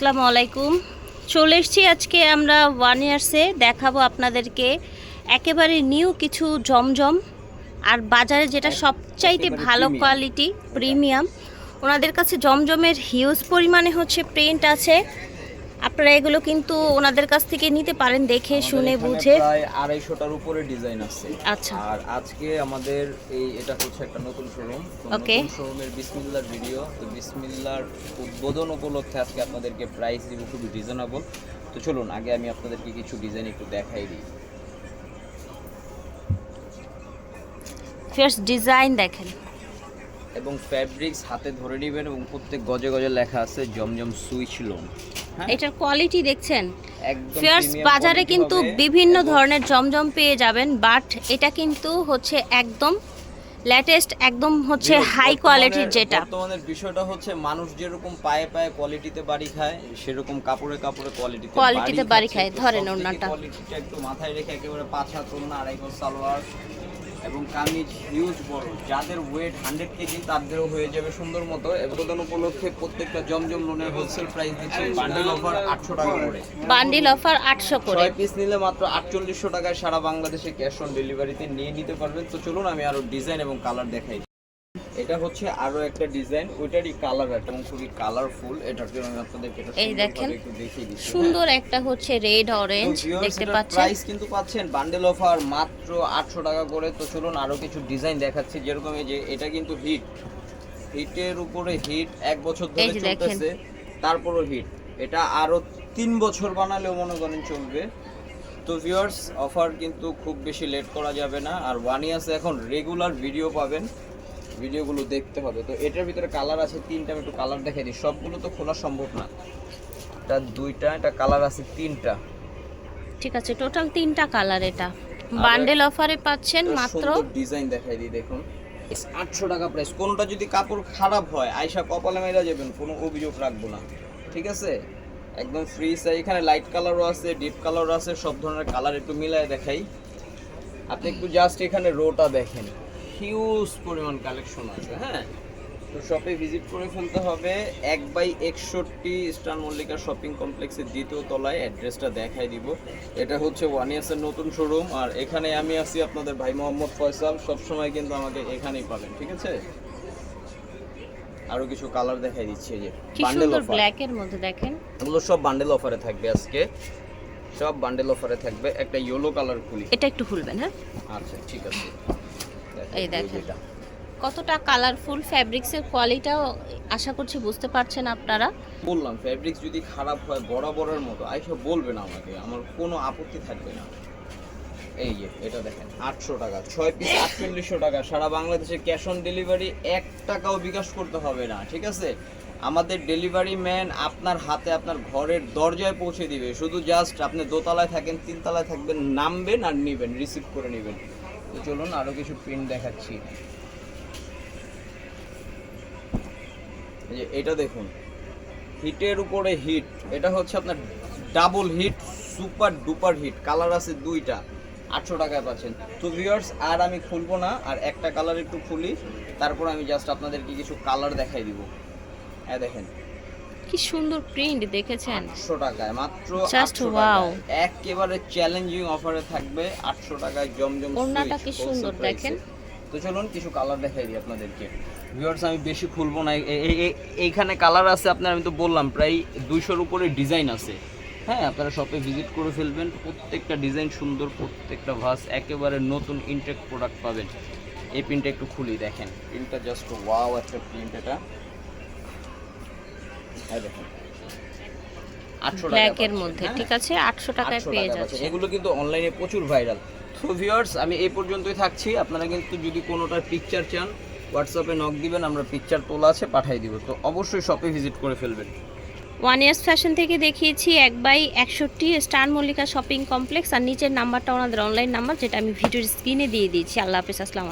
আসসালামু আলাইকুম। চলে এসেছি আজকে আমরা ওয়ান ইয়ার্সে দেখাবো আপনাদেরকে একেবারে নিউ কিছু জমজম আর বাজারে যেটা সবচাইতে ভালো কোয়ালিটি প্রিমিয়াম ওনাদের কাছে জমজমের হিউজ পরিমাণে হচ্ছে প্রিন্ট আছে। আপনারা এগুলো কিন্তু ওনাদের কাছ থেকে নিতে পারেন দেখে শুনে বুঝে। প্রায় আড়াইশোটার উপরে ডিজাইন আছে। আচ্ছা। আর আজকে আমাদের এই এটা হচ্ছে একটা নতুন শোরুম ওকে শোরুমের বিসমিল্লার ভিডিও তো বিসমিল্লার উদ্বোধন উপলক্ষে আজকে আপনাদেরকে প্রাইস দিব খুবই রিজনেবল তো চলুন আগে আমি আপনাদেরকে কিছু ডিজাইন একটু দেখাই দিই। ফার্স্ট ডিজাইন দেখেন। এবং ফ্যাব্রিক্স হাতে ধরে নেবেন এবং প্রত্যেক গজে গজে লেখা আছে জমজম সুইচ লোন হ্যাঁ এটার কোয়ালিটি দেখছেন ফেয়ার্স বাজারে কিন্তু বিভিন্ন ধরনের জমজম পেয়ে যাবেন বাট এটা কিন্তু হচ্ছে একদম লেটেস্ট একদম হচ্ছে হাই কোয়ালিটির যেটা বর্তমানের বিষয়টা হচ্ছে মানুষ যেরকম পায়ে পায়ে কোয়ালিটিতে বাড়ি খায় সেরকম কাপড়ে কাপড়ে কোয়ালিটিতে কোয়ালিটিতে বাড়ি খায়। ধরেন ওনাটা ওড়নাটা। কোয়ালিটিটা একটু মাথায় রেখে একেবারে পাঁচ হাত ওড়না আড়াই গজ সালোয়ার এবং কামিজ হিউজ বড়। যাদের ওয়েট হান্ড্রেড কেজি তাদেরও হয়ে যাবে সুন্দর মতো। এবং উপলক্ষে প্রত্যেকটা জমজম লোনের হোলসেল প্রাইস দিচ্ছে বান্ডিল অফার আটশো টাকা করে। বান্ডিল অফার আটশো করে। ছয় পিস নিলে মাত্র আটচল্লিশশো টাকায় সারা বাংলাদেশে ক্যাশ অন ডেলিভারিতে নিয়ে নিতে পারবেন। তো চলুন আমি আরও ডিজাইন এবং কালার দেখাই। এটা হচ্ছে আরও একটা ডিজাইন ওইটারই কালার এবং খুবই কালারফুল এটার জন্য আমি আপনাদেরকে এটা এই দেখেন। সুন্দর একটা হচ্ছে রেড অরেঞ্জ দেখতে পাচ্ছেন? প্রাইস কিন্তু পাচ্ছেন বান্ডেল অফার মাত্র আটশো টাকা করে। তো চলুন আরও কিছু ডিজাইন দেখাচ্ছি যেরকম এই যে এটা কিন্তু হিট হিটের উপরে হিট এক বছর ধরে। চলতেছে তারপরও হিট এটা আরও তিন বছর বানালেও মনে করেন চলবে। তো ভিউয়ার্স অফার কিন্তু খুব বেশি লেট করা যাবে না। আর ওয়ান ইয়ার্সে এখন রেগুলার ভিডিও পাবেন। ভিডিওগুলো দেখতে হবে। তো এটার ভিতরে কালার আছে তিনটা আমি একটু কালার দেখাই দিই। সবগুলো তো খোলা সম্ভব না। এটা দুইটা এটা কালার আছে তিনটা। ঠিক আছে টোটাল তিনটা কালার এটা। বান্ডেল অফারে পাচ্ছেন মাত্র ডিজাইন দেখাই দিই দেখুন। আটশো টাকা প্রাইস কোনোটা যদি কাপড় খারাপ হয় আয়সা কপালে মেরা যাবেন কোনো অভিযোগ রাখব না। ঠিক আছে? একদম ফ্রি সাইজ এখানে লাইট কালারও আছে ডিপ কালারও আছে সব ধরনের কালার একটু মিলায় দেখাই। আপনি একটু জাস্ট এখানে রোটা দেখেন। হিউজ পরিমাণ কালেকশন আছে হ্যাঁ? তো শপে ভিজিট করে ফেলতে হবে। এক বাই একষট্টি স্টার মল্লিকা শপিং কমপ্লেক্সের দ্বিতীয় তলায় অ্যাড্রেসটা দেখাই দিব। এটা হচ্ছে ওয়ান ইয়ার্সের নতুন শোরুম আর এখানে আমি আছি আপনাদের ভাই মোহাম্মদ ফয়সাল। সবসময় কিন্তু আমাকে এখানেই পাবেন ঠিক আছে? আরও কিছু কালার দেখাই দিচ্ছি এই যে বান্ডেল অফার ব্ল্যাক এর মধ্যে দেখেন। এগুলো সব বান্ডেল অফারে থাকবে আজকে। সব বান্ডেল অফারে থাকবে। একটা ইয়েলো কালার খুলি। এটা একটু খুলবেন হ্যাঁ? আচ্ছা ঠিক আছে। এই দেখেন। কতটা কালারফুল ফ্যাব্রিক্সের কোয়ালিটিটাও আশা করছি বুঝতে পারছেন আপনারা। বললাম ফ্যাব্রিক্স যদি খারাপ হয় বরাবরের মতো আইসা বলবেন আমাকে আমার কোনো আপত্তি থাকবে না। এই যে এটা দেখেন আটশো টাকা ছয় পিস আটচল্লিশশো টাকা সারা বাংলাদেশে ক্যাশ অন ডেলিভারি এক টাকাও বিকাশ করতে হবে না ঠিক আছে? আমাদের ডেলিভারি ম্যান আপনার হাতে আপনার ঘরের দরজায় পৌঁছে দিবে শুধু জাস্ট আপনি দোতলায় থাকেন তিনতলায় থাকবেন নামবেন আর নেবেন রিসিভ করে নেবেন। চলুন আরও কিছু প্রিন্ট দেখাচ্ছি। যে এটা দেখুন, হিটের উপরে হিট, এটা হচ্ছে আপনার double hit super duper hit colour আছে দুইটা, আটশো টাকায় পাচ্ছেন। তো ভিউয়ার্স আর আমি খুলবো না, আর একটা কালার একটু খুলি, তারপর আমি জাস্ট আপনাদেরকে কিছু কালার দেখাই দিব। হ্যাঁ দেখেন। কি সুন্দর প্রিন্ট দেখেছেন? আটশো টাকায় মাত্র 800 wow. টাকায়। একেবারে চ্যালেঞ্জিং অফারে থাকবে আটশো টাকায় জমজম ওড়নাটা কি সুন্দর দেখেন। তো চলুন কিছু কালার দেখাই দিই আপনাদেরকে। ভিউয়ার্স আমি বেশি খুলবো না। এইখানে কালার আছে আপনার আমি তো বললাম প্রায় দুইশোর উপরে ডিজাইন আছে। হ্যাঁ আপনারা শপে ভিজিট করে ফেলবেন। প্রত্যেকটা ডিজাইন সুন্দর প্রত্যেকটা ভাস একেবারে নতুন ইনটেক প্রোডাক্ট পাবেন। এই প্রিন্টটা একটু খুলি দেখেন। প্রিন্টটা জাস্ট ওয়াও একটা প্রিন্ট এটা। দেখেন। আটশো টাকা ব্ল্যাক এর পাচ্ছেন, মধ্যে হ্যাঁ? ঠিক আছে? আটশো টাকায় পেয়ে যাচ্ছে এগুলো কিন্তু অনলাইনে প্রচুর ভাইরাল তো ভিউয়ার্স আমি এই পর্যন্তই থাকছি। আপনারা কিন্তু যদি কোনোটার পিকচার চান হোয়াটসঅ্যাপে নক দিবেন আমরা পিকচার তোলা আছে পাঠিয়ে দিব। তো অবশ্যই শপে ভিজিট করে ফেলবেন। ওয়ান ইয়ার্স ফ্যাশন থেকে দেখিয়েছি এক বাই একষট্টি স্টার মল্লিকা শপিং কমপ্লেক্স আর নিচের নাম্বারটা ওনাদের অনলাইন নাম্বার যেটা আমি ভিডিওর স্ক্রিনে দিয়ে দিয়েছি। আল্লাহ হাফিজ আসসালাম